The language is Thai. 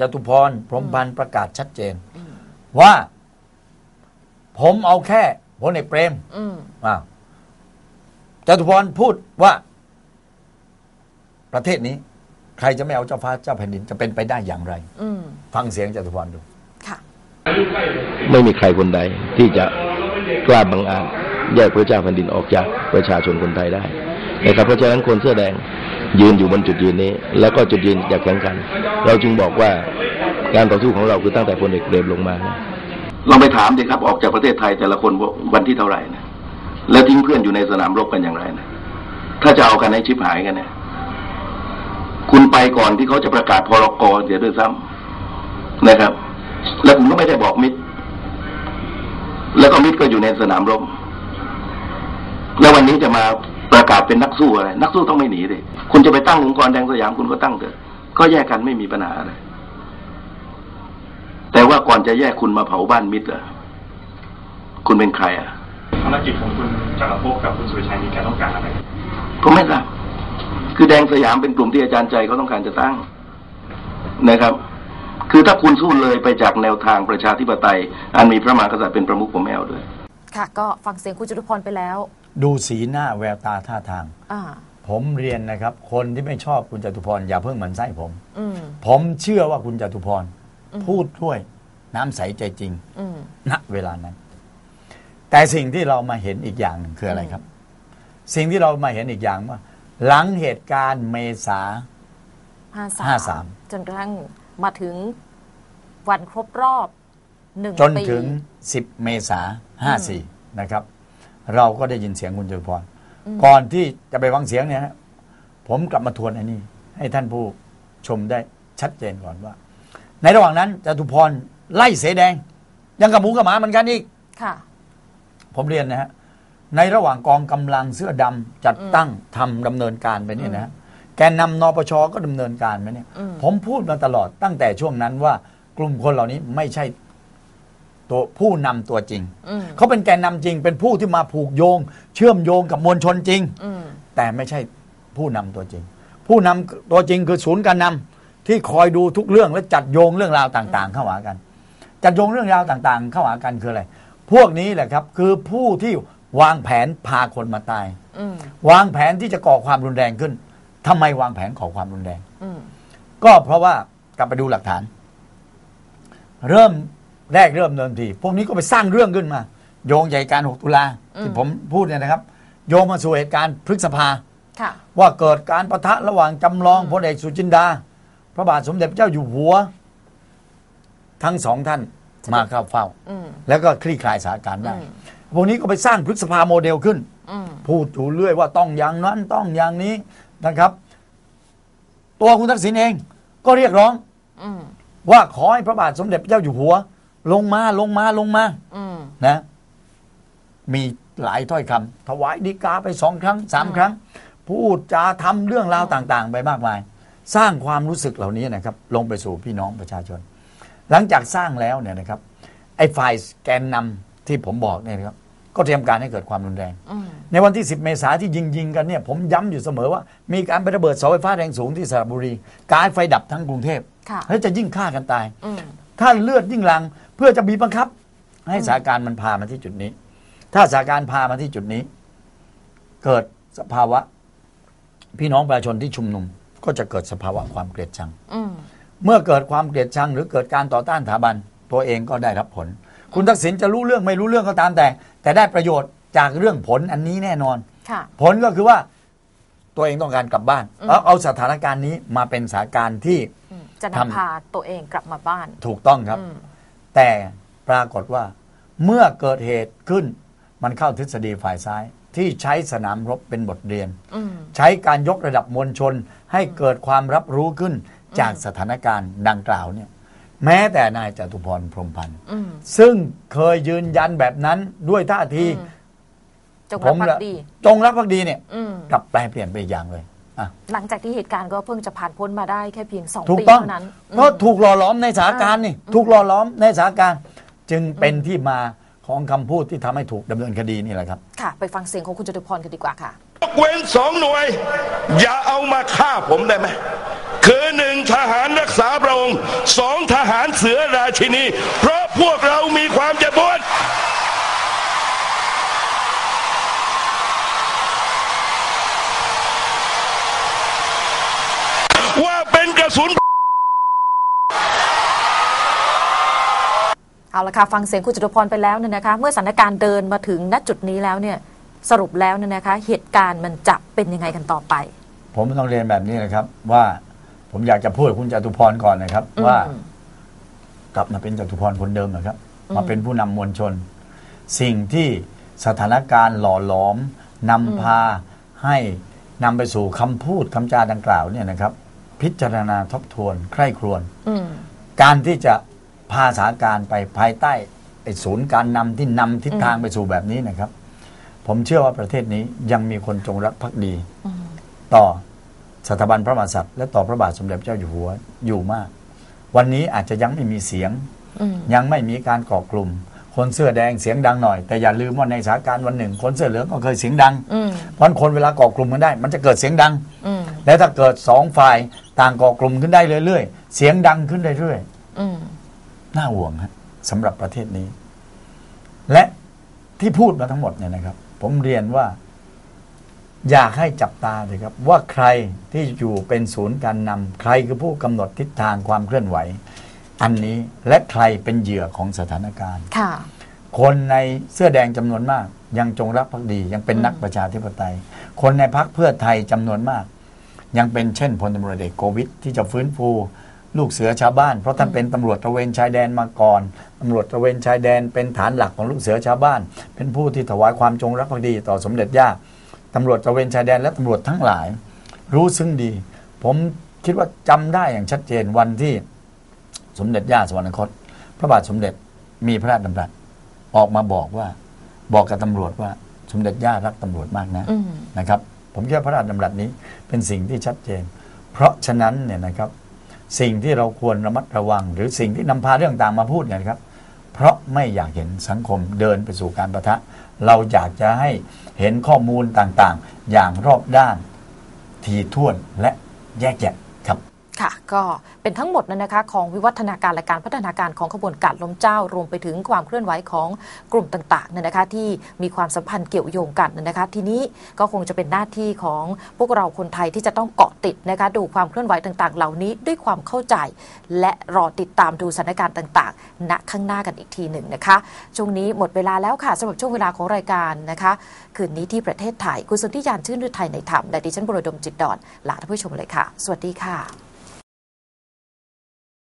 จตุพรพรหมพันธ์ประกาศชัดเจน ว่า ผมเอาแค่พลเอกเปรมอืมอ้าวจตุพรพูดว่า ประเทศนี้ ใครจะไม่เอาเจ้าฟ้าเจ้าแผ่นดินจะเป็นไปได้อย่างไรอืมฟังเสียงจตุพรดูค่ะไม่มีใครคนใด ที่จะกล้าบังอาจแยกพระเจ้าแผ่นดินออกจากประชาชนคนไทยได้นะครับเพราะฉะนั้นคนเสื้อแดง ยืนอยู่บนจุดยืนนี้ แล้วก็จุดยืนอยากแข่งกัน เราจึงบอกว่าการต่อสู้ของเราคือตั้งแต่พลเอกเปรมลงมาลองไปถามสิครับออกจากประเทศไทยแต่ละคนวันที่เท่าไหร่นะแล้วทิ้งเพื่อนอยู่ในสนามรบกันอย่างไรนะถ้าจะเอากันให้ชิบหายกันเนี่ยคุณไปก่อนที่เขาจะประกาศพรกเสียด้วยซ้ำนะครับ แล้วผมก็ไม่ได้บอกมิตร แล้วก็มิตรก็อยู่ในสนามรบแล้ววันนี้จะมา ประกาศเป็นนักสู้อะไร นักสู้ต้องไม่หนีเลยคุณจะไปตั้งองค์กรแดงสยามคุณก็ตั้งเถอะ ก็แยกกันไม่มีปัญหาอะไร แต่ว่าก่อนจะแยกคุณมาเผาบ้านมิตรเหรอ คุณเป็นใครอะภารกิจของคุณจักรภพกับคุณสุริชัยมีการต้องการอะไรผมไม่ทราบ คือแดงสยามเป็นกลุ่มที่อาจารย์ใจเขาต้องการจะตั้งนะครับ คือถ้าคุณสู้เลยไปจากแนวทางประชาธิปไตย อันมีพระมหากษัตริย์เป็นประมุขผมไม่เอาด้วย ค่ะ ก็ฟังเสียงคุณจตุพรไปแล้ว ดูสีหน้าแววตาท่าทาง อ่า ผมเรียนนะครับ คนที่ไม่ชอบคุณจตุพรอย่าเพิ่งหมันไส้ผม อืม ผมเชื่อว่าคุณจตุพร พูดด้วยน้ำใสใจจริงอืม ณเวลานั้น แต่สิ่งที่เรามาเห็นอีกอย่างหนึ่งคืออะไรครับ สิ่งที่เรามาเห็นอีกอย่างว่า หลังเหตุการณ์เมษา ห้าห้าสาสามมจนกระทั่งมาถึงวันครบรอบหนึ่งจนปีถึง 10 เมษาห้าสี่นะครับ เราก็ได้ยินเสียงคุณจตุพร ก่อนที่จะไปฟังเสียงเนี่ยฮะผมกลับมาทวนอันนี้ ให้ท่านผู้ชมได้ชัดเจนก่อนว่า ในระหว่างนั้นจตุพรไล่เสแดง ยังกับหมูกับหมาเหมือนกันอีกค่ะ ผมเรียนนะฮะในระหว่างกองกำลังเสื้อดำจัดตั้งทำดำเนินการไปเนี่ยนะฮะแกนนำนปชก็ดำเนินการไปเนี่ยอืมผมพูดมาตลอดตั้งแต่ช่วงนั้นว่ากลุ่มคนเหล่านี้ไม่ใช่ ตัวผู้นำตัวจริงอืมเขาเป็นแกนนำจริง เป็นผู้ที่มาผูกโยง เชื่อมโยงกับมวลชนจริง อืม แต่ไม่ใช่ผู้นำตัวจริง ผู้นำตัวจริงคือศูนย์การนำที่คอยดูทุกเรื่องและจัดโยงเรื่องราวต่างๆ เข้าหากัน จัดโยงเรื่องราวต่างๆ เข้าหากันคืออะไร พวกนี้แหละครับคือผู้ที่วางแผนพาคนมาตาย อืม วางแผนที่จะก่อความรุนแรงขึ้นทำไมวางแผนก่อความรุนแรง อืม ก็เพราะว่ากลับไปดูหลักฐาน เริ่ม แรกเริ่มเดิมทีพวกนี้ก็ไปสร้างเรื่องขึ้นมา โยงใหญ่การ6ตุลาที่ผมพูดเนี่ยนะครับ โยงมาสู่เหตุการณ์พฤษภาค่ะว่าเกิดการประทะระหว่างจำลองพลเอกสุจินดา พระบาทสมเด็จพระเจ้าอยู่หัว ทั้งสองท่านมาเข้าเฝ้าอืมแล้วก็คลี่คลายสถานการณ์ได้อืมพวกนี้ก็ไปสร้างพฤษภาโมเดลขึ้นอืมพูดอยู่เรื่อยว่าต้องอย่างนั้นต้องอย่างนี้นะครับ ตัวคุณทักษิณเองก็เรียกร้องอืมว่าขอให้พระบาทสมเด็จพระเจ้าอยู่หัว ลงมาลงมาลงมาอืมนะ มีหลายถ้อยคำถวายดีกาไปสองครั้งสามครั้ง พูดจาทำเรื่องราวต่าง ๆ ไปมากมาย สร้างความรู้สึกเหล่านี้นะครับ ลงไปสู่พี่น้องประชาชน หลังจากสร้างแล้วเนี่ยนะครับ ไอ้ฝ่ายแกนนำที่ผมบอกเนี่ยนะครับ ก็เตรียมการให้เกิดความรุนแรง อืมในวันที่ 10 เมษาที่ยิงยิงๆกันเนี่ยผมย้ำอยู่เสมอว่า มีการไประเบิดเสาไฟฟ้าแรงสูงที่สระบุรี การไฟดับทั้งกรุงเทพค่ะ แล้วจะยิ่งฆ่ากันตาย อืม ถ้าเลือดยิ่งหลัง เพื่อจะบีบบังคับ ให้สถานการณ์มันพามาที่จุดนี้ ถ้าสถานการณ์พามาที่จุดนี้ เกิดสภาวะ พี่น้องประชาชนที่ชุมนุม ก็จะเกิดสภาวะความเกลียดชังอืมเมื่อเกิดความเกลียดชัง หรือเกิดการต่อต้านสถาบัน ตัวเองก็ได้รับผล คุณทักษิณจะรู้เรื่องไม่รู้เรื่องก็ตามแต่ แต่ได้ประโยชน์จากเรื่องผลอันนี้แน่นอนค่ะผลก็คือว่าตัวเองต้องการกลับบ้านแล้วเอาสถานการณ์นี้มาเป็นสถานการณ์ที่อืม จะทำนำพาตัวเองกลับมาบ้าน ถูกต้องครับอืมแต่ปรากฏว่า เมื่อเกิดเหตุขึ้น มันเข้าทฤษฎีฝ่ายซ้าย ที่ใช้สนามรบเป็นบทเรียนอืมใช้การยกระดับมวลชนให้เกิดความรับรู้ขึ้นจากสถานการณ์ดังกล่าวเนี่ยแม้แต่นายจตุพรพรหมพันธ์อืมซึ่งเคยยืนยันแบบนั้นด้วยท่าทีอืมจงผรับมภัละกดีจงรักภักดีเนี่ยอืมกลับแปลเปลี่ยนไปอีกอย่างเลย อะ หลังจากที่เหตุการณ์ก็เพิ่งจะผ่านพ้นมาได้แค่เพียงสองถูกปีต้องเท่านั้นเพราะอืมถูกหล่อหลอมในสถานการณ์นี่ถูกหล่อหลอมในสถานการณ์จึงเป็นที่มาของคำพูดที่ทำให้ถูกดำเนินคดีนี่แหละครับ ค่ะ ไปฟังเสียงของคุณจตุพรกันดีกว่าค่ะ ยกเว้นสองหน่วย อย่าเอามาฆ่าผมได้ไหมคือหนึ่งทหารรักษาพระองค์สองเสือราชินี เพราะพวกเรามีความเจ็บปวด ว่าเป็นกระสุน เอาละค่ะฟังเสียงคุณจตุพรไปแล้วเนี่ยนะคะ เมื่อสถานการณ์เดินมาถึงณจุดนี้แล้วเนี่ยสรุปแล้วเนี่ยนะคะ เหตุการณ์มันจะเป็นยังไงกันต่อไป ผมต้องเรียนแบบนี้นะครับ ว่าผมอยากจะพูดกับคุณจตุพรก่อนนะครับอืมว่า กลับมาเป็นจตุพรคนเดิมนะครับ มาเป็นผู้นำมวลชน สิ่งที่สถานการณ์หล่อหลอมนำพาให้นำไปสู่คำพูดคำจาดังกล่าวเนี่ยนะครับ พิจารณาทบทวน ใคร่ครวญอืมการที่จะ พาสถานการณ์ไปภายใต้ไอ้ศูนย์การนำที่นำทิศทางไปสู่แบบนี้นะครับ ผมเชื่อว่าประเทศนี้ยังมีคนจงรักภักดี ต่อสถาบันพระมหากษัตริย์และต่อพระบาทสมเด็จพระเจ้าอยู่หัวอยู่มาก วันนี้อาจจะยังไม่มีเสียงอืมยังไม่มีการก่อกลุ่ม คนเสื้อแดงเสียงดังหน่อย แต่อย่าลืมว่าในสถานการณ์วันหนึ่ง คนเสื้อเหลืองก็เคยเสียงดังอืมวันคนเวลาก่อกลุ่มกันได้ มันจะเกิดเสียงดังอืมและถ้าเกิดสองฝ่ายต่างก่อกลุ่มขึ้นได้เรื่อยๆเสียงดังขึ้นเรื่อยๆอืม น่าห่วงฮะสำหรับประเทศนี้ และที่พูดมาทั้งหมดเนี่ยนะครับ ผมเรียนว่า อยากให้จับตาเลยครับ ว่าใครที่อยู่เป็นศูนย์การนำใครคือผู้กำหนดทิศทางความเคลื่อนไหว อันนี้และใครเป็นเหยื่อของสถานการณ์ค่ะคนในเสื้อแดงจำนวนมาก ยังจงรักภักดียังเป็นอืมนักประชาธิปไตย คนในพักเพื่อไทยจำนวนมาก ยังเป็นเช่นพลตำรวจเอกโกวิทที่จะฟื้นฟู ลูกเสือชาวบ้าน เพราะท่านเป็นตำรวจตระเวนชายแดนมาก่อนตำรวจตระเวนชายแดนเป็นฐานหลักของลูกเสือชาวบ้าน เป็นผู้ที่ถวายความจงรักภักดีต่อสมเด็จย่าตำรวจตระเวนชายแดนและตำรวจทั้งหลาย รู้ซึ่งดี ผมคิดว่าจำได้อย่างชัดเจนวันที่สมเด็จย่าสวรรคต พระบาทสมเด็จมีพระราชดำรัสออกมาบอกว่าบอกกับตำรวจว่าสมเด็จย่ารักตำรวจมากนะอืมนะครับ ผมคิดว่าพระราชดำรัสนี้เป็นสิ่งที่ชัดเจน เพราะฉะนั้นเนี่ยนะครับ สิ่งที่เราควรระมัดระวัง หรือสิ่งที่นำพาเรื่องต่างมาพูดเนี่ยนครับ เพราะไม่อยากเห็นสังคมเดินไปสู่การประทะ เราอยากจะให้เห็นข้อมูลต่างๆ อย่างรอบด้าน ทีท่วนและแยกแยะ ค่ะ ก็เป็นทั้งหมดนั้นนะคะ ของวิวัฒนาการและการพัฒนาการของขบวนการล้มเจ้า รวมไปถึงความเคลื่อนไหวของกลุ่มต่างๆนี่ยนะคะ ที่มีความสัมพันธ์เกี่ยวโยงกันนะคะ ทีนี้ก็คงจะเป็นหน้าที่ของพวกเราคนไทยที่จะต้องเกาะติดนะคะ ดูความเคลื่อนไหวต่างๆ เหล่านี้ด้วยความเข้าใจ และรอติดตามดูสถานการณ์ต่างๆ ณข้างหน้ากันอีกทีหนึ่งนะคะช่วงนี้หมดเวลาแล้วค่ะสำหรับช่วงเวลาของรายการนะคะ คืนนี้ที่ประเทศไทยคุณสุนธิยานชื่นฤทัยในธรรมและดิฉันบรดมจิตดอนลาท่านผู้ชมเลยค่ะ สวัสดีค่ะ